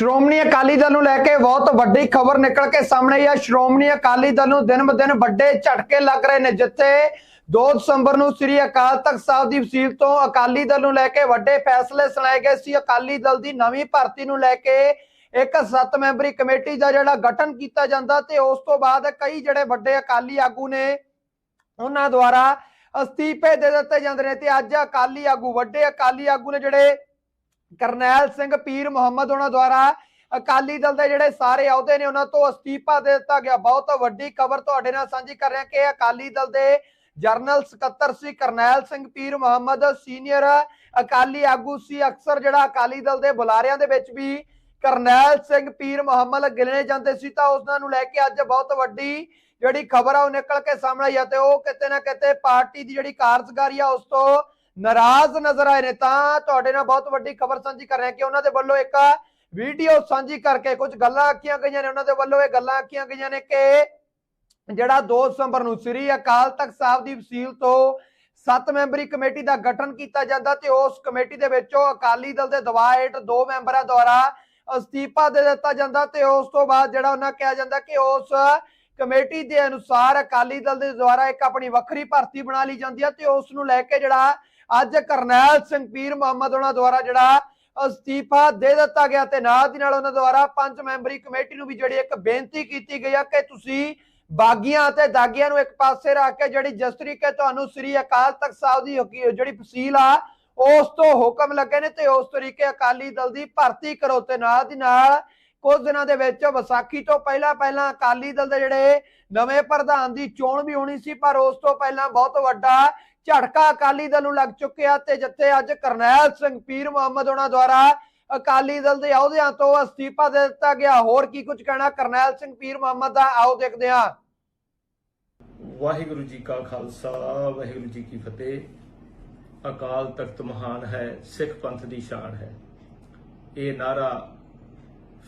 ਸ਼੍ਰੋਮਣੀ ਅਕਾਲੀ ਦਲ ਨੂੰ ਲੈ ਕੇ ਬਹੁਤ ਵੱਡੀ ਖਬਰ ਨਿਕਲ ਕੇ ਸਾਹਮਣੇ ਆਈ ਸ਼੍ਰੋਮਣੀ ਅਕਾਲੀ ਦਲ ਨੂੰ ਦਿਨ ਬ ਵੱਡੇ ਝਟਕੇ ਲੱਗ ਰਹੇ ਨੇ, ਜਿੱਥੇ 2 ਦਸੰਬਰ ਨੂੰ ਸ੍ਰੀ ਅਕਾਲ ਤਖਤ ਸਾਹਿਬ ਦੀ ਵਸੀਲ ਤੋਂ ਅਕਾਲੀ ਦਲ ਨੂੰ ਲੈ ਕੇ ਵੱਡੇ ਫੈਸਲੇ ਸੁਣਾਏ ਗਏ ਸੀ। ਅਕਾਲੀ ਦਲ ਦੀ ਨਵੀਂ ਭਰਤੀ ਨੂੰ ਲੈ ਕੇ ਇੱਕ ਸੱਤ ਮੈਂਬਰੀ ਕਮੇਟੀ ਦਾ ਜਿਹੜਾ ਗਠਨ ਕੀਤਾ ਜਾਂਦਾ ਤੇ ਉਸ ਤੋਂ ਬਾਅਦ ਕਈ ਜਿਹੜੇ ਵੱਡੇ ਅਕਾਲੀ ਆਗੂ ਨੇ, ਉਹਨਾਂ ਦੁਆਰਾ ਅਸਤੀਫੇ ਦੇ ਦਿੱਤੇ ਜਾਂਦੇ ਨੇ ਤੇ ਅੱਜ ਅਕਾਲੀ ਆਗੂ, ਵੱਡੇ ਅਕਾਲੀ ਆਗੂ ਨੇ ਜਿਹੜੇ ਕਰਨੈਲ ਸਿੰਘ ਪੀਰ ਮੁਹੰਮਦ ਉਹਨਾਂ ਦੁਆਰਾ ਅਕਾਲੀ ਦਲ ਦੇ ਜਿਹੜੇ ਸਾਰੇ ਅਹੁਦੇ ਨੇ ਉਹਨਾਂ ਤੋਂ ਅਸਤੀਫਾ ਦੇ ਦਿੱਤਾ ਗਿਆ। ਬਹੁਤ ਵੱਡੀ ਖਬਰ ਤੁਹਾਡੇ ਨਾਲ ਸਾਂਝੀ ਕਰ ਰਹੇ ਕਿ ਅਕਾਲੀ ਦਲ ਦੇ ਜਰਨਲ ਸਕੱਤਰ ਸੀ ਕਰਨੈਲ ਸਿੰਘ ਪੀਰ ਮੁਹੰਮਦ, ਸੀਨੀਅਰ ਅਕਾਲੀ ਆਗੂ ਸੀ ਅਕਸਰ ਜਿਹੜਾ ਅਕਾਲੀ ਦਲ ਦੇ ਬੁਲਾਰਿਆਂ ਦੇ ਵਿੱਚ ਵੀ ਕਰਨੈਲ ਸਿੰਘ ਪੀਰ ਮੁਹੰਮਦ ਗਿਣੇ ਜਾਂਦੇ ਸੀ ਤਾਂ ਉਸ ਨੂੰ ਲੈ ਕੇ ਅੱਜ ਬਹੁਤ ਵੱਡੀ ਜਿਹੜੀ ਖਬਰ ਆ ਉਹ ਨਿਕਲ ਕੇ ਸਾਹਮਣੇ ਆਈ ਆ ਤੇ ਉਹ ਕਿਤੇ ਨਾ ਕਿਤੇ ਪਾਰਟੀ ਦੀ ਜਿਹੜੀ ਕਾਰਜਕਾਰੀ ਆ ਉਸ ਤੋਂ ਨਾਰਾਜ਼ ਨਜ਼ਰ ਆਏ ਨੇ ਤਾਂ ਤੁਹਾਡੇ ਨਾਲ ਬਹੁਤ ਵੱਡੀ ਖਬਰ ਸਾਂਝੀ ਕਰ ਰਹੇ ਕਿ ਉਹਨਾਂ ਦੇ ਵੱਲੋਂ ਇੱਕ ਵੀਡੀਓ ਸਾਂਝੀ ਕਰਕੇ ਕੁਝ ਗੱਲਾਂ ਆਖੀਆਂ ਗਈਆਂ ਨੇ। ਉਹਨਾਂ ਦੇ ਵੱਲੋਂ ਇਹ ਗੱਲਾਂ ਆਖੀਆਂ ਗਈਆਂ ਨੇ ਕਿ ਜਿਹੜਾ 2 ਦਸੰਬਰ ਨੂੰ ਸ੍ਰੀ ਅਕਾਲ ਤਖਤ ਸਾਹਿਬ ਦੀ ਵਸੀਲ ਤੋਂ ਸੱਤ ਮੈਂਬਰੀ ਕਮੇਟੀ ਦਾ ਗਠਨ ਕੀਤਾ ਜਾਂਦਾ ਤੇ ਉਸ ਕਮੇਟੀ ਦੇ ਵਿੱਚੋਂ ਅਕਾਲੀ ਦਲ ਦੇ ਦਬਾਅ ਹੇਠ ਦੋ ਮੈਂਬਰਾਂ ਦੁਆਰਾ ਅਸਤੀਫਾ ਦੇ ਦਿੱਤਾ ਜਾਂਦਾ ਤੇ ਉਸ ਤੋਂ ਬਾਅਦ ਜਿਹੜਾ ਉਹਨਾਂ ਕਿਹਾ ਜਾਂਦਾ ਕਿ ਉਸ ਕਮੇਟੀ ਦੇ ਅਨੁਸਾਰ ਅਕਾਲੀ ਦਲ ਦੇ ਦੁਆਰਾ ਇੱਕ ਆਪਣੀ ਵੱਖਰੀ ਭਰਤੀ ਬਣਾ ਲਈ ਜਾਂਦੀ ਹੈ ਤੇ ਉਸ ਨੂੰ ਲੈ ਕੇ ਜਿਹੜਾ ਅੱਜ ਕਰਨੈਲ ਸਿੰਘ ਪੀਰ ਮੁਹੰਮਦ ਉਹਨਾਂ ਦੁਆਰਾ ਜਿਹੜਾ ਅਸਤੀਫਾ ਦੇ ਦਿੱਤਾ ਗਿਆ ਤੇ ਨਾਲ ਦੀ ਨਾਲ ਉਹਨਾਂ ਦੁਆਰਾ ਪੰਜ ਮੈਂਬਰੀ ਕਮੇਟੀ ਨੂੰ ਵੀ ਜਿਹੜੀ ਇੱਕ ਬੇਨਤੀ ਕੀਤੀ ਗਈ ਆ ਕਿ ਤੁਸੀਂ ਬਾਗੀਆਂ ਅਤੇ ਦਾਗੀਆਂ ਨੂੰ ਇੱਕ ਪਾਸੇ ਰੱਖ ਕੇ ਜਿਹੜੀ ਜਿਸ ਤਰੀਕੇ ਤੁਹਾਨੂੰ ਸ੍ਰੀ ਅਕਾਲ ਤਖਤ ਸਾਹਿਬ ਦੀ ਜਿਹੜੀ ਫਸੀਲ ਆ, ਉਸ ਤੋਂ ਹੁਕਮ ਲੱਗੇ ਨੇ ਤੇ ਉਸ ਤਰੀਕੇ ਅਕਾਲੀ ਦਲ ਦੀ ਭਰਤੀ ਕਰੋ ਤੇ ਨਾਲ ਦੀ ਨਾਲ ਕੁਝ ਦਿਨਾਂ ਦੇ ਵਿੱਚ ਵਿਸਾਖੀ ਤੋਂ ਪਹਿਲਾਂ ਪਹਿਲਾਂ ਅਕਾਲੀ ਦਲ ਦੇ ਜਿਹੜੇ ਨਵੇਂ ਪ੍ਰਧਾਨ ਦੀ ਚੋਣ ਵੀ ਹੋਣੀ ਸੀ, ਪਰ ਉਸ ਤੋਂ ਪਹਿਲਾਂ ਬਹੁਤ ਵੱਡਾ ਝਟਕਾ ਅਕਾਲੀ ਦਲ ਨੂੰ ਲੱਗ ਚੁੱਕਿਆ ਤੇ ਜਿੱਥੇ ਅੱਜ ਕਰਨੈਲ ਸਿੰਘ ਪੀਰ ਮੁਹੰਮਦ ਉਹਨਾਂ ਦੁਆਰਾ ਅਕਾਲੀ ਦਲ ਦੇ ਅਹੁਦਿਆਂ ਤੋਂ ਅਸਤੀਫਾ ਦੇ ਦਿੱਤਾ ਗਿਆ। ਹੋਰ ਕੀ ਕੁਝ ਕਹਿਣਾ ਕਰਨੈਲ ਸਿੰਘ ਪੀਰ ਮੁਹੰਮਦ ਦਾ? ਆਓ ਦੇਖਦੇ ਹਾਂ। ਵਾਹਿਗੁਰੂ ਜੀ ਕਾ ਖਾਲਸਾ, ਵਾਹਿਗੁਰੂ ਜੀ ਕੀ ਫਤਿਹ। ਅਕਾਲ ਤਖਤ ਮਹਾਨ ਹੈ, ਸਿੱਖ ਪੰਥ ਦੀ ਸ਼ਾਨ ਹੈ। ਇਹ ਨਾਰਾ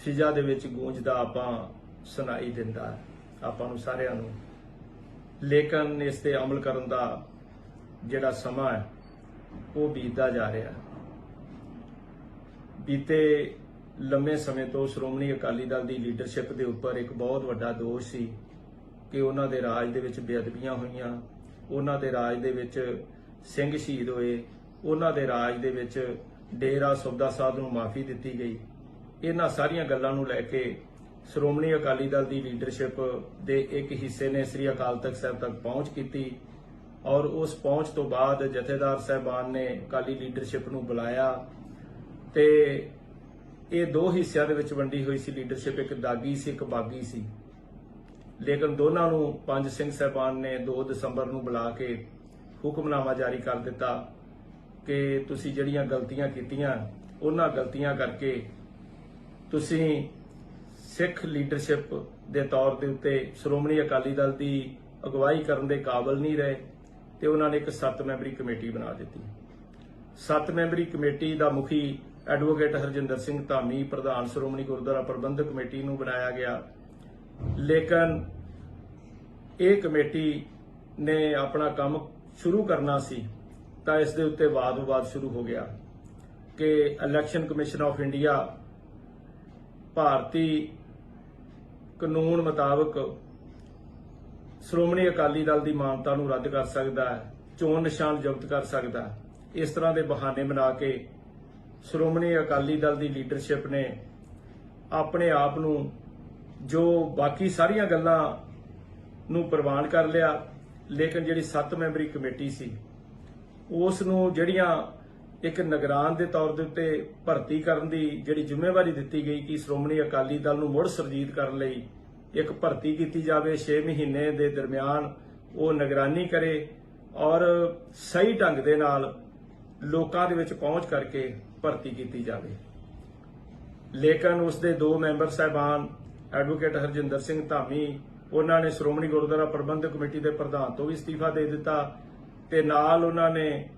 ਫਿਜ਼ਾ ਦੇ ਵਿੱਚ ਗੂੰਜਦਾ ਆਪਾਂ ਸੁਣਾਈ ਦਿੰਦਾ। ਆਪਾਂ ਨੂੰ ਸਾਰਿਆਂ ਨੂੰ। ਲੇਕਿਨ ਇਸ ਤੇ ਅਮਲ ਕਰਨ ਦਾ ਜਿਹੜਾ ਸਮਾਂ ਹੈ, ਉਹ ਬੀਤਦਾ ਜਾ ਰਿਹਾ ਹੈ। ਬੀਤੇ ਲੰਮੇ ਸਮੇਂ ਤੋਂ ਸ਼੍ਰੋਮਣੀ ਅਕਾਲੀ ਦਲ ਦੀ ਲੀਡਰਸ਼ਿਪ ਦੇ ਉੱਪਰ ਇੱਕ ਬਹੁਤ ਵੱਡਾ ਦੋਸ਼ ਸੀ ਕਿ ਉਹਨਾਂ ਦੇ ਰਾਜ ਦੇ ਵਿੱਚ ਬੇਅਦਬੀਆਂ ਹੋਈਆਂ, ਉਹਨਾਂ ਦੇ ਰਾਜ ਦੇ ਵਿੱਚ ਸਿੰਘ ਸ਼ਹੀਦ ਹੋਏ, ਉਹਨਾਂ ਦੇ ਰਾਜ ਦੇ ਵਿੱਚ ਡੇਰਾ ਸੁਬਦਾ ਸਾਧ ਨੂੰ ਮਾਫੀ ਦਿੱਤੀ ਗਈ। ਇਹਨਾਂ ਸਾਰੀਆਂ ਗੱਲਾਂ ਨੂੰ ਲੈ ਕੇ ਸ਼੍ਰੋਮਣੀ ਅਕਾਲੀ ਦਲ ਦੀ ਲੀਡਰਸ਼ਿਪ ਦੇ ਇੱਕ ਹਿੱਸੇ ਨੇ ਸ੍ਰੀ ਅਕਾਲ ਤਖਤ ਸਾਹਿਬ ਤੱਕ ਪਹੁੰਚ ਕੀਤੀ। ਔਰ ਉਸ ਪਹੁੰਚ ਤੋਂ ਬਾਅਦ ਜਥੇਦਾਰ ਸਹਿਬਾਨ ਨੇ ਅਕਾਲੀ ਲੀਡਰਸ਼ਿਪ ਨੂੰ ਬੁਲਾਇਆ ਤੇ ਇਹ ਦੋ ਹਿੱਸਿਆਂ ਦੇ ਵਿੱਚ ਵੰਡੀ ਹੋਈ ਸੀ ਲੀਡਰਸ਼ਿਪ, ਇੱਕ ਦਾਗੀ ਸੀ, ਇੱਕ ਬਾਗੀ ਸੀ। ਲੇਕਿਨ ਦੋਨਾਂ ਨੂੰ ਪੰਜ ਸਿੰਘ ਸਹਿਬਾਨ ਨੇ 2 ਦਸੰਬਰ ਨੂੰ ਬੁਲਾ ਕੇ ਹੁਕਮਨਾਮਾ ਜਾਰੀ ਕਰ ਦਿੱਤਾ ਕਿ ਤੁਸੀਂ ਜਿਹੜੀਆਂ ਗਲਤੀਆਂ ਕੀਤੀਆਂ, ਉਹਨਾਂ ਗਲਤੀਆਂ ਕਰਕੇ ਤੁਸੀਂ ਸਿੱਖ ਲੀਡਰਸ਼ਿਪ ਦੇ ਤੌਰ ਦੇ ਉੱਤੇ ਸ਼੍ਰੋਮਣੀ ਅਕਾਲੀ ਦਲ ਦੀ ਅਗਵਾਈ ਕਰਨ ਦੇ ਕਾਬਿਲ ਨਹੀਂ ਰਹੇ। ਤੇ ਉਹਨਾਂ ਨੇ ਇੱਕ ਸੱਤ ਮੈਂਬਰੀ ਕਮੇਟੀ ਬਣਾ ਦਿੱਤੀ। ਸੱਤ ਮੈਂਬਰੀ ਕਮੇਟੀ ਦਾ ਮੁਖੀ ਐਡਵੋਕੇਟ ਹਰਜਿੰਦਰ ਸਿੰਘ ਧਾਮੀ, ਪ੍ਰਧਾਨ ਸ਼੍ਰੋਮਣੀ ਗੁਰਦੁਆਰਾ ਪ੍ਰਬੰਧਕ ਕਮੇਟੀ ਨੂੰ ਬਣਾਇਆ ਗਿਆ। ਲੇਕਿਨ ਇਹ ਕਮੇਟੀ ਨੇ ਆਪਣਾ ਕੰਮ ਸ਼ੁਰੂ ਕਰਨਾ ਸੀ ਤਾਂ ਇਸ ਦੇ ਉੱਤੇ ਵਾਦ-ਵਿਵਾਦ ਸ਼ੁਰੂ ਹੋ ਗਿਆ ਕਿ ਇਲੈਕਸ਼ਨ ਕਮਿਸ਼ਨ ਆਫ ਇੰਡੀਆ ਭਾਰਤੀ ਕਾਨੂੰਨ ਮੁਤਾਬਕ ਸ਼੍ਰੋਮਣੀ ਅਕਾਲੀ ਦਲ ਦੀ ਮਾਨਤਾ ਨੂੰ ਰੱਦ ਕਰ ਸਕਦਾ ਹੈ, ਚੋਣ ਨਿਸ਼ਾਨ ਜ਼ਬਤ ਕਰ ਸਕਦਾ ਹੈ। ਇਸ ਤਰ੍ਹਾਂ ਦੇ ਬਹਾਨੇ ਬਣਾ ਕੇ ਸ਼੍ਰੋਮਣੀ ਅਕਾਲੀ ਦਲ ਦੀ ਲੀਡਰਸ਼ਿਪ ਨੇ ਆਪਣੇ ਆਪ ਨੂੰ ਜੋ ਬਾਕੀ ਸਾਰੀਆਂ ਗੱਲਾਂ ਨੂੰ ਪ੍ਰਵਾਨ ਕਰ ਲਿਆ, ਲੇਕਿਨ ਜਿਹੜੀ 7 ਮੈਂਬਰੀ ਕਮੇਟੀ ਸੀ, ਉਸ ਨੂੰ ਜਿਹੜੀਆਂ ਇੱਕ ਨਿਗਰਾਨ ਦੇ ਤੌਰ ਦੇ ਉੱਤੇ ਭਰਤੀ ਕਰਨ ਦੀ ਜਿਹੜੀ ਜ਼ਿੰਮੇਵਾਰੀ ਦਿੱਤੀ ਗਈ ਕਿ ਸ਼੍ਰੋਮਣੀ ਅਕਾਲੀ ਦਲ ਨੂੰ ਮੁੜ ਸਰਜੀਤ ਕਰਨ ਲਈ ਇੱਕ ਭਰਤੀ ਕੀਤੀ ਜਾਵੇ 6 ਮਹੀਨੇ ਦੇ ਦਰਮਿਆਨ ਉਹ ਨਿਗਰਾਨੀ ਕਰੇ ਔਰ ਸਹੀ ਢੰਗ ਦੇ ਨਾਲ ਲੋਕਾਂ ਦੇ ਵਿੱਚ ਪਹੁੰਚ ਕਰਕੇ ਭਰਤੀ ਕੀਤੀ ਜਾਵੇ। ਲੇਕਿਨ ਉਸ ਦੇ ਦੋ ਮੈਂਬਰ ਸਾਹਿਬਾਨ, ਐਡਵੋਕੇਟ ਹਰਜਿੰਦਰ ਸਿੰਘ ਧਾਮੀ, ਉਹਨਾਂ ਨੇ ਸ਼੍ਰੋਮਣੀ ਗੁਰਦੁਆਰਾ ਪ੍ਰਬੰਧਕ ਕਮੇਟੀ ਦੇ ਪ੍ਰਧਾਨ ਤੋਂ ਵੀ ਅਸਤੀਫਾ ਦੇ ਦਿੱਤਾ ਤੇ ਨਾਲ ਉਹਨਾਂ ਨੇ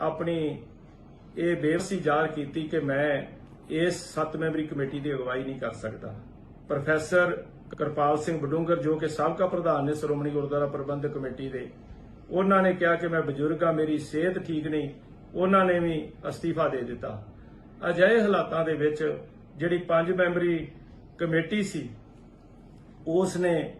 ਆਪਣੀ ਇਹ ਬੇਵਸੀ ਜ਼ਾਹਰ ਕੀਤੀ ਕਿ ਮੈਂ ਇਸ ਸੱਤ ਮੈਂਬਰੀ ਕਮੇਟੀ ਦੀ ਅਗਵਾਈ ਨਹੀਂ ਕਰ ਸਕਦਾ। ਪ੍ਰੋਫੈਸਰ ਕਿਰਪਾਲ ਸਿੰਘ ਬਡੂੰਗਰ ਜੋ ਕਿ ਸਾਬਕਾ ਪ੍ਰਧਾਨ ਨੇ ਸ਼੍ਰੋਮਣੀ ਗੁਰਦੁਆਰਾ ਪ੍ਰਬੰਧਕ ਕਮੇਟੀ ਦੇ। ਉਹਨਾਂ ਨੇ ਕਿਹਾ ਕਿ ਮੈਂ ਬਜ਼ੁਰਗ ਹਾਂ ਮੇਰੀ ਸਿਹਤ ਠੀਕ ਨਹੀਂ। ਉਹਨਾਂ ਨੇ ਵੀ ਅਸਤੀਫਾ ਦੇ ਦਿੱਤਾ। ਅਜਿਹੇ ਹਾਲਾਤਾਂ ਦੇ ਵਿੱਚ ਜਿਹੜੀ ਪੰਜ ਮੈਂਬਰੀ ਕਮੇਟੀ ਸੀ ਉਸ ਨੇ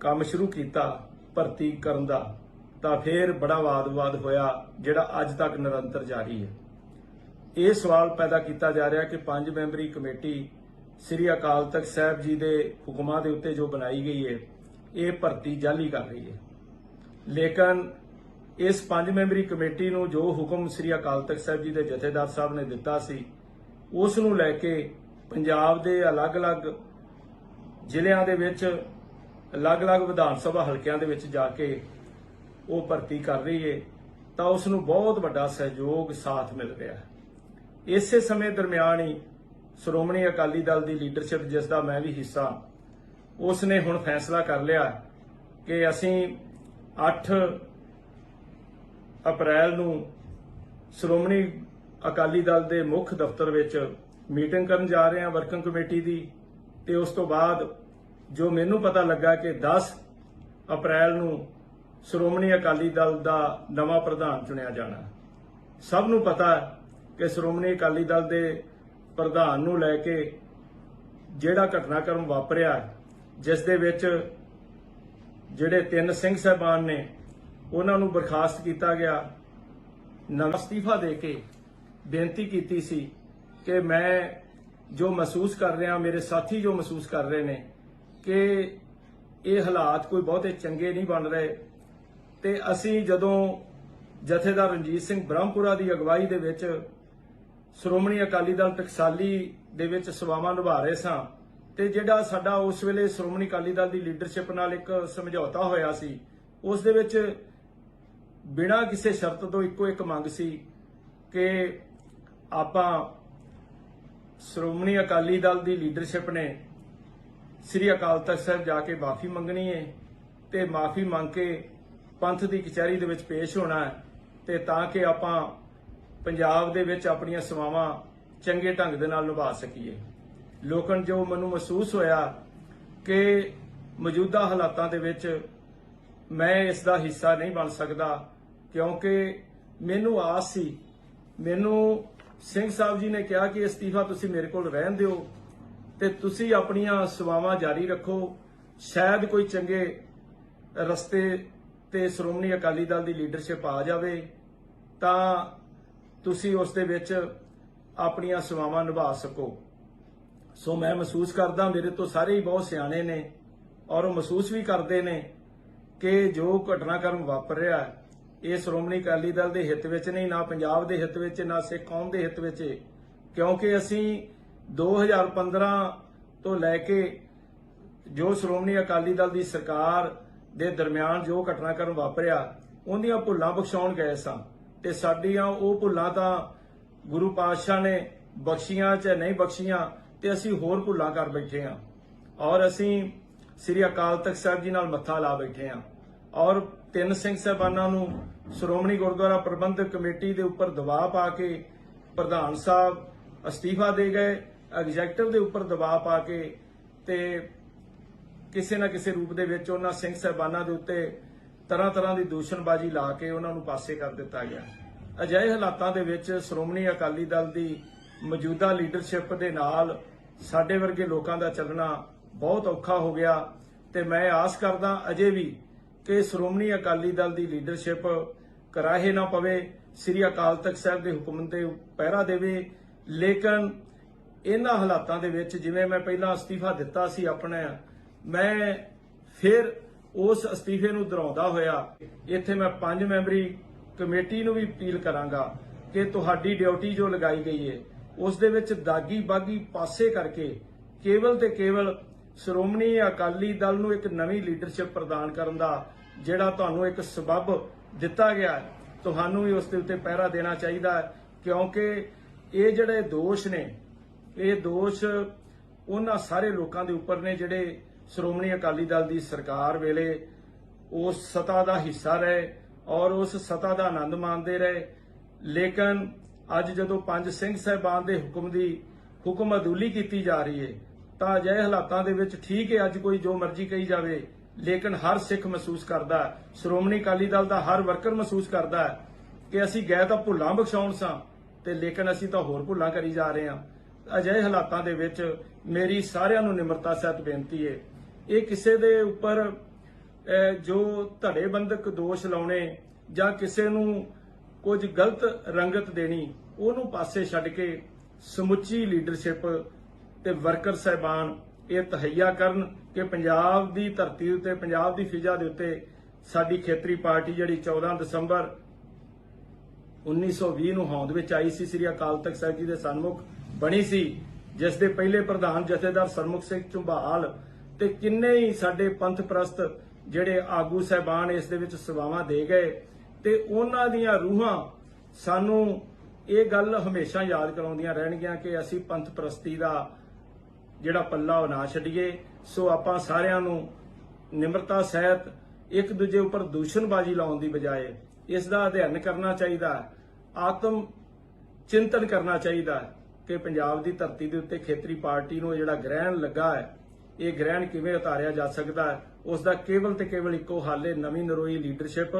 ਕੰਮ ਸ਼ੁਰੂ ਕੀਤਾ ਭਰਤੀ ਕਰਨ ਦਾ। ਤਾਂ ਫਿਰ ਬੜਾ ਵਾਦ-ਵਿਵਾਦ ਹੋਇਆ, ਜਿਹੜਾ ਅੱਜ ਤੱਕ ਨਿਰੰਤਰ ਜਾਰੀ ਹੈ। ਇਹ ਸਵਾਲ ਪੈਦਾ ਕੀਤਾ ਜਾ ਰਿਹਾ ਕਿ ਪੰਜ ਮੈਂਬਰੀ ਕਮੇਟੀ ਸ੍ਰੀ ਅਕਾਲ ਤਖਤ ਸਾਹਿਬ ਜੀ ਦੇ ਹੁਕਮਾਂ ਦੇ ਉੱਤੇ ਜੋ ਬਣਾਈ ਗਈ ਹੈ, ਇਹ ਭਰਤੀ ਜਾਲੀ ਕਰ ਰਹੀ ਹੈ। ਲੇਕਿਨ ਇਸ ਪੰਜ ਮੈਂਬਰੀ ਕਮੇਟੀ ਨੂੰ ਜੋ ਹੁਕਮ ਸ੍ਰੀ ਅਕਾਲ ਤਖਤ ਸਾਹਿਬ ਜੀ ਦੇ ਜਥੇਦਾਰ ਸਾਹਿਬ ਨੇ ਦਿੱਤਾ ਸੀ, ਉਸ ਨੂੰ ਲੈ ਕੇ ਪੰਜਾਬ ਦੇ ਅਲੱਗ-ਅਲੱਗ ਜ਼ਿਲ੍ਹਿਆਂ ਦੇ ਵਿੱਚ, ਅਲੱਗ-ਅਲੱਗ ਵਿਧਾਨ ਸਭਾ ਹਲਕਿਆਂ ਦੇ ਵਿੱਚ ਜਾ ਕੇ ਉਹ ਭਰਤੀ ਕਰ ਰਹੀ ਹੈ, ਤਾਂ ਉਸ ਨੂੰ ਬਹੁਤ ਵੱਡਾ ਸਹਿਯੋਗ ਸਾਥ ਮਿਲ ਰਿਹਾ ਹੈ। ਇਸੇ ਸਮੇਂ ਦਰਮਿਆਨ ਹੀ ਸ਼੍ਰੋਮਣੀ ਅਕਾਲੀ ਦਲ ਦੀ ਲੀਡਰਸ਼ਿਪ ਜਿਸ ਦਾ ਮੈਂ ਵੀ ਹਿੱਸਾ ਉਸ ਨੇ ਹੁਣ ਫੈਸਲਾ ਕਰ ਲਿਆ ਕਿ ਅਸੀਂ 8 ਅਪ੍ਰੈਲ ਨੂੰ ਸ਼੍ਰੋਮਣੀ ਅਕਾਲੀ ਦਲ ਦੇ ਮੁੱਖ ਦਫ਼ਤਰ ਵਿੱਚ ਮੀਟਿੰਗ ਕਰਨ ਜਾ ਰਹੇ ਹਾਂ, ਵਰਕਿੰਗ ਕਮੇਟੀ ਦੀ, ਤੇ ਉਸ ਤੋਂ ਬਾਅਦ ਜੋ ਮੈਨੂੰ ਪਤਾ ਲੱਗਾ ਕਿ 10 ਅਪ੍ਰੈਲ ਨੂੰ ਸ਼੍ਰੋਮਣੀ ਅਕਾਲੀ ਦਲ ਦਾ ਨਵਾਂ ਪ੍ਰਧਾਨ ਚੁਣਿਆ ਜਾਣਾ। ਸਭ ਨੂੰ ਪਤਾ ਕਿ ਸ਼੍ਰੋਮਣੀ ਅਕਾਲੀ ਦਲ ਦੇ ਪ੍ਰਧਾਨ ਨੂੰ ਲੈ ਕੇ ਜਿਹੜਾ ਘਟਨਾਕ੍ਰਮ ਵਾਪਰਿਆ, ਜਿਸ ਦੇ ਵਿੱਚ ਜਿਹੜੇ ਤਿੰਨ ਸਿੰਘ ਸਾਹਿਬਾਨ ਨੇ, ਉਹਨਾਂ ਨੂੰ ਬਰਖਾਸਤ ਕੀਤਾ ਗਿਆ। ਨਵਾਂ ਅਸਤੀਫਾ ਦੇ ਕੇ ਬੇਨਤੀ ਕੀਤੀ ਸੀ ਕਿ ਮੈਂ ਜੋ ਮਹਿਸੂਸ ਕਰ ਰਿਹਾ, ਮੇਰੇ ਸਾਥੀ ਜੋ ਮਹਿਸੂਸ ਕਰ ਰਹੇ ਨੇ, ਕਿ ਇਹ ਹਾਲਾਤ ਕੋਈ ਬਹੁਤੇ ਚੰਗੇ ਨਹੀਂ ਬਣ ਰਹੇ। ਤੇ ਅਸੀਂ ਜਦੋਂ ਜਥੇਦਾਰ ਰਣਜੀਤ ਸਿੰਘ ਬ੍ਰਹਮਪੁਰਾ ਦੀ ਅਗਵਾਈ ਦੇ ਵਿੱਚ ਸ਼੍ਰੋਮਣੀ ਅਕਾਲੀ ਦਲ ਟਕਸਾਲੀ ਦੇ ਵਿੱਚ ਸੇਵਾਵਾਂ ਨਿਭਾ ਰਹੇ ਸਾਂ ਤੇ ਜਿਹੜਾ ਸਾਡਾ ਉਸ ਵੇਲੇ ਸ਼੍ਰੋਮਣੀ ਅਕਾਲੀ ਦਲ ਦੀ ਲੀਡਰਸ਼ਿਪ ਨਾਲ ਇੱਕ ਸਮਝੌਤਾ ਹੋਇਆ ਸੀ, ਉਸ ਦੇ ਵਿੱਚ ਬਿਨਾਂ ਕਿਸੇ ਸ਼ਰਤ ਤੋਂ ਇੱਕੋ ਇੱਕ ਮੰਗ ਸੀ ਕਿ ਆਪਾਂ ਸ਼੍ਰੋਮਣੀ ਅਕਾਲੀ ਦਲ ਦੀ ਲੀਡਰਸ਼ਿਪ ਨੇ ਸ੍ਰੀ ਅਕਾਲ ਤਖਤ ਸਾਹਿਬ ਜਾ ਕੇ ਮਾਫੀ ਮੰਗਣੀ ਹੈ ਤੇ ਮਾਫੀ ਮੰਗ ਕੇ ਪੰਥ ਦੀ ਕਚਹਿਰੀ ਦੇ ਵਿੱਚ ਪੇਸ਼ ਹੋਣਾ ਹੈ ਤੇ ਤਾਂ ਕਿ ਆਪਾਂ ਪੰਜਾਬ ਦੇ ਵਿੱਚ ਆਪਣੀਆਂ ਸੇਵਾਵਾਂ ਚੰਗੇ ਢੰਗ ਦੇ ਨਾਲ ਨਿਭਾ ਸਕੀਏ। ਲੋਕਨ ਜੋ ਮੈਨੂੰ ਮਹਿਸੂਸ ਹੋਇਆ ਕਿ ਮੌਜੂਦਾ ਹਾਲਾਤਾਂ ਦੇ ਵਿੱਚ ਮੈਂ ਇਸ ਦਾ ਹਿੱਸਾ ਨਹੀਂ ਬਣ ਸਕਦਾ, ਕਿਉਂਕਿ ਮੈਨੂੰ ਆਸ ਸੀ, ਮੈਨੂੰ ਸਿੰਘ ਸਾਹਿਬ ਜੀ ਨੇ ਕਿਹਾ ਕਿ ਅਸਤੀਫਾ ਤੁਸੀਂ ਮੇਰੇ ਕੋਲ ਰਹਿਣ ਦਿਓ ਤੇ ਤੁਸੀਂ ਆਪਣੀਆਂ ਸੇਵਾਵਾਂ ਜਾਰੀ ਰੱਖੋ। ਸ਼ਾਇਦ ਕੋਈ ਚੰਗੇ ਰਸਤੇ ਤੇ ਸ਼੍ਰੋਮਣੀ ਅਕਾਲੀ ਦਲ ਦੀ ਲੀਡਰਸ਼ਿਪ ਆ ਜਾਵੇ, ਤਾਂ ਤੁਸੀਂ ਉਸ ਦੇ ਵਿੱਚ ਆਪਣੀਆਂ ਸੇਵਾਵਾਂ ਨਿਭਾ ਸਕੋ। ਸੋ ਮੈਂ ਮਹਿਸੂਸ ਕਰਦਾ ਮੇਰੇ ਤੋਂ ਸਾਰੇ ਹੀ ਬਹੁਤ ਸਿਆਣੇ ਨੇ ਔਰ ਉਹ ਮਹਿਸੂਸ ਵੀ ਕਰਦੇ ਨੇ ਕਿ ਜੋ ਘਟਨਾਕ੍ਰਮ ਵਾਪਰ ਰਿਹਾ ਹੈ, ਇਹ ਸ਼੍ਰੋਮਣੀ ਅਕਾਲੀ ਦਲ ਦੇ ਹਿੱਤ ਵਿੱਚ ਨਹੀਂ ਨਾ ਪੰਜਾਬ ਦੇ ਹਿੱਤ ਵਿੱਚ ਨਾ ਸਿੱਖ ਕੌਮ ਦੇ ਹਿੱਤ ਵਿੱਚ ਕਿਉਂਕਿ ਅਸੀਂ 2015 ਤੋਂ ਲੈ ਕੇ ਜੋ ਸ਼੍ਰੋਮਣੀ ਅਕਾਲੀ ਦਲ ਦੀ ਸਰਕਾਰ ਦੇ ਦਰਮਿਆਨ ਜੋ ਘਟਨਾਕ੍ਰਮ ਵਾਪਰਿਆ ਉਹਦੀਆਂ ਭੁੱਲਾਂ ਬਖਸ਼ਾਉਣ ਗਏ ਸਾਂ। ਤੇ ਸਾਡੀਆਂ ਉਹ ਭੁੱਲਾਂ ਤਾਂ ਗੁਰੂ ਪਾਤਸ਼ਾਹ ਨੇ ਬਖਸ਼ੀਆਂ ਚਾਹੇ ਨਹੀਂ ਬਖਸ਼ੀਆਂ, ਤੇ ਅਸੀਂ ਹੋਰ ਭੁੱਲਾਂ ਕਰ ਬੈਠੇ ਹਾਂ। ਔਰ ਅਸੀਂ ਸ੍ਰੀ ਅਕਾਲ ਤਖਤ ਸਾਹਿਬ ਜੀ ਨਾਲ ਮੱਥਾ ਲਾ ਬੈਠੇ ਹਾਂ। ਔਰ ਤਿੰਨ ਸਿੰਘ ਸਾਹਿਬਾਨਾਂ ਨੂੰ ਸ਼੍ਰੋਮਣੀ ਗੁਰਦੁਆਰਾ ਪ੍ਰਬੰਧਕ ਕਮੇਟੀ ਦੇ ਉੱਪਰ ਦਬਾਅ ਪਾ ਕੇ ਪ੍ਰਧਾਨ ਸਾਹਿਬ ਅਸਤੀਫਾ ਦੇ ਗਏ, ਐਗਜ਼ੈਕਟਿਵ ਦੇ ਉੱਪਰ ਦਬਾਅ ਪਾ ਕੇ ਤੇ ਕਿਸੇ ਨਾ ਕਿਸੇ ਰੂਪ ਦੇ ਵਿੱਚ ਉਹਨਾਂ ਸਿੰਘ ਸਾਹਿਬਾਨਾਂ ਦੇ ਉੱਤੇ ਤਰ੍ਹਾਂ ਤਰ੍ਹਾਂ ਦੀ ਦੂਸ਼ਣਬਾਜ਼ੀ ਲਾ ਕੇ ਉਹਨਾਂ ਨੂੰ ਪਾਸੇ ਕਰ ਦਿੱਤਾ ਗਿਆ। ਅਜਿਹੇ ਹਾਲਾਤਾਂ ਦੇ ਵਿੱਚ ਸ਼੍ਰੋਮਣੀ ਅਕਾਲੀ ਦਲ ਦੀ ਮੌਜੂਦਾ ਲੀਡਰਸ਼ਿਪ ਦੇ ਨਾਲ ਸਾਡੇ ਵਰਗੇ ਲੋਕਾਂ ਦਾ ਚੱਲਣਾ ਬਹੁਤ ਔਖਾ ਹੋ ਗਿਆ ਤੇ ਮੈਂ ਆਸ ਕਰਦਾ ਅਜੇ ਵੀ ਕਿ ਸ਼੍ਰੋਮਣੀ ਅਕਾਲੀ ਦਲ ਦੀ ਲੀਡਰਸ਼ਿਪ ਕਰਾਹੇ ਨਾ ਪਵੇ, ਸ੍ਰੀ ਅਕਾਲ ਤਖਤ ਸਾਹਿਬ ਦੇ ਹੁਕਮ ਤੇ ਪਹਿਰਾ ਦੇਵੇ। ਲੇਕਿਨ ਇਹਨਾਂ ਹਾਲਾਤਾਂ ਦੇ ਵਿੱਚ ਜਿਵੇਂ ਮੈਂ ਪਹਿਲਾਂ ਅਸਤੀਫਾ ਦਿੱਤਾ ਸੀ ਆਪਣੇ, ਮੈਂ ਫਿਰ ਉਸ ਅਸਤੀਫੇ ਨੂੰ ਦੁਹਰਾਉਂਦਾ ਹੋਇਆ, ਇੱਥੇ ਮੈਂ ਪੰਜ ਮੈਂਬਰੀ ਕਮੇਟੀ ਨੂੰ ਵੀ ਅਪੀਲ ਕਰਾਂਗਾ ਕਿ ਤੁਹਾਡੀ ਡਿਊਟੀ ਜੋ ਲਗਾਈ ਗਈ ਹੈ ਉਸ ਦੇ ਵਿੱਚ ਦਾਗੀ ਬਾਗੀ ਪਾਸੇ ਕਰਕੇ ਕੇਵਲ ਤੇ ਕੇਵਲ ਸ਼੍ਰੋਮਣੀ ਅਕਾਲੀ ਦਲ ਨੂੰ ਇੱਕ ਨਵੀਂ ਲੀਡਰਸ਼ਿਪ ਪ੍ਰਦਾਨ ਕਰਨ ਦਾ ਜਿਹੜਾ ਤੁਹਾਨੂੰ ਇੱਕ ਸਬਬ ਦਿੱਤਾ ਗਿਆ ਤੁਹਾਨੂੰ ਵੀ ਉਸ ਦੇ ਉੱਤੇ ਪਹਿਰਾ ਦੇਣਾ ਚਾਹੀਦਾ ਹੈ, ਕਿਉਂਕਿ ਇਹ ਜਿਹੜੇ ਦੋਸ਼ ਨੇ, ਇਹ ਦੋਸ਼ ਉਹਨਾਂ ਸਾਰੇ ਲੋਕਾਂ ਦੇ ਉੱਪਰ ਨੇ ਜਿਹੜੇ ਸ਼੍ਰੋਮਣੀ ਅਕਾਲੀ ਦਲ ਦੀ ਸਰਕਾਰ ਵੇਲੇ ਉਸ ਸਤਾ ਦਾ ਹਿੱਸਾ ਰਹੇ ਔਰ ਉਸ ਸਤਾ ਦਾ ਆਨੰਦ ਮਾਣਦੇ ਰਹੇ। ਲੇਕਿਨ ਅੱਜ ਜਦੋਂ ਪੰਜ ਸਿੰਘ ਸਾਹਿਬਾਨ ਦੇ ਹੁਕਮ ਦੀ ਹੁਕਮ ਅਦੂਲੀ ਕੀਤੀ ਜਾ ਰਹੀ ਹੈ ਤਾਂ ਅਜਿਹੇ ਹਾਲਾਤਾਂ ਦੇ ਵਿੱਚ ਠੀਕ ਹੈ ਅੱਜ ਕੋਈ ਜੋ ਮਰਜ਼ੀ ਕਹੀ ਜਾਵੇ। ਲੇਕਿਨ ਹਰ ਸਿੱਖ ਮਹਿਸੂਸ ਕਰਦਾ ਹੈ, ਸ਼੍ਰੋਮਣੀ ਅਕਾਲੀ ਦਲ ਦਾ ਹਰ ਵਰਕਰ ਮਹਿਸੂਸ ਕਰਦਾ ਹੈ ਕਿ ਅਸੀਂ ਗਏ ਤਾਂ ਭੁੱਲਾਂ ਬਖਸ਼ਾਉਣ ਸਾਂ ਤੇ ਲੇਕਿਨ ਅਸੀਂ ਤਾਂ ਹੋਰ ਭੁੱਲਾਂ ਕਰੀ ਜਾ ਰਹੇ ਹਾਂ। ਅਜਿਹੇ ਹਾਲਾਤਾਂ ਦੇ ਵਿੱਚ ਮੇਰੀ ਸਾਰਿਆਂ ਨੂੰ ਨਿਮਰਤਾ ਸਹਿਤ ਬੇਨਤੀ ਹੈ ਇਹ ਕਿਸੇ ਦੇ ਉੱਪਰ ਜੋ ਧੜੇਬੰਦਕ ਦੋਸ਼ ਲਾਉਣੇ ਜਾਂ ਕਿਸੇ ਨੂੰ ਕੁਝ ਗਲਤ ਰੰਗਤ ਦੇਣੀ, ਉਹਨੂੰ ਪਾਸੇ ਛੱਡ ਕੇ ਸਮੁੱਚੀ ਲੀਡਰਸ਼ਿਪ ਤੇ ਵਰਕਰ ਸਹਿਬਾਨ ਇਹ ਤਹਈਆ ਕਰਨ ਕਿ ਪੰਜਾਬ ਦੀ ਧਰਤੀ ਉੱਤੇ, ਪੰਜਾਬ ਦੀ ਫਿਜ਼ਾ ਦੇ ਉੱਤੇ ਸਾਡੀ ਖੇਤਰੀ ਪਾਰਟੀ ਜਿਹੜੀ 14 ਦਸੰਬਰ 1920 ਨੂੰ ਹੋਂਦ ਵਿੱਚ ਆਈ ਸੀ, ਸ੍ਰੀ ਅਕਾਲ ਤਖਤ ਸਾਹਿਬ ਜੀ ਦੇ ਸਨਮੁਖ ਬਣੀ ਸੀ, ਜਿਸ ਦੇ ਪਹਿਲੇ ਪ੍ਰਧਾਨ ਜਥੇਦਾਰ ਸਰਮੁਖ ਸਿੰਘ ਝੁੰਬਾਲ ਤੇ ਕਿੰਨੇ ਹੀ ਸਾਡੇ ਪੰਥ ਪ੍ਰਸਤ ਜਿਹੜੇ ਆਗੂ ਸਹਿਬਾਨ ਇਸ ਦੇ ਵਿੱਚ ਸੇਵਾਵਾਂ ਦੇ ਗਏ ਤੇ ਉਹਨਾਂ ਦੀਆਂ ਰੂਹਾਂ ਸਾਨੂੰ ਇਹ ਗੱਲ ਹਮੇਸ਼ਾ ਯਾਦ ਕਰਾਉਂਦੀਆਂ ਰਹਿਣਗੀਆਂ ਕਿ ਅਸੀਂ ਪੰਥ ਪ੍ਰਸਤੀ ਦਾ ਜਿਹੜਾ ਪੱਲਾ ਉਹ ਨਾ ਛੱਡੀਏ। ਸੋ ਆਪਾਂ ਸਾਰਿਆਂ ਨੂੰ ਨਿਮਰਤਾ ਸਹਿਤ ਇੱਕ ਦੂਜੇ ਉੱਪਰ ਦੂਸ਼ਣਬਾਜ਼ੀ ਲਾਉਣ ਦੀ ਬਜਾਏ ਇਸ ਦਾ ਅਧਿਐਨ ਕਰਨਾ ਚਾਹੀਦਾ, ਆਤਮ ਚਿੰਤਨ ਕਰਨਾ ਚਾਹੀਦਾ ਕਿ ਪੰਜਾਬ ਦੀ ਧਰਤੀ ਦੇ ਉੱਤੇ ਖੇਤਰੀ ਪਾਰਟੀ ਨੂੰ ਜਿਹੜਾ ਗ੍ਰਹਿਣ ਲੱਗਾ ਹੈ ਇਹ ਗ੍ਰਹਿਣ ਕਿਵੇਂ ਉਤਾਰਿਆ ਜਾ ਸਕਦਾ ਹੈ? ਉਸ ਦਾ ਕੇਵਲ ਤੇ ਕੇਵਲ ਇੱਕੋ ਹੱਲ ਹੈ, ਨਵੀਂ ਨਰੋਈ ਲੀਡਰਸ਼ਿਪ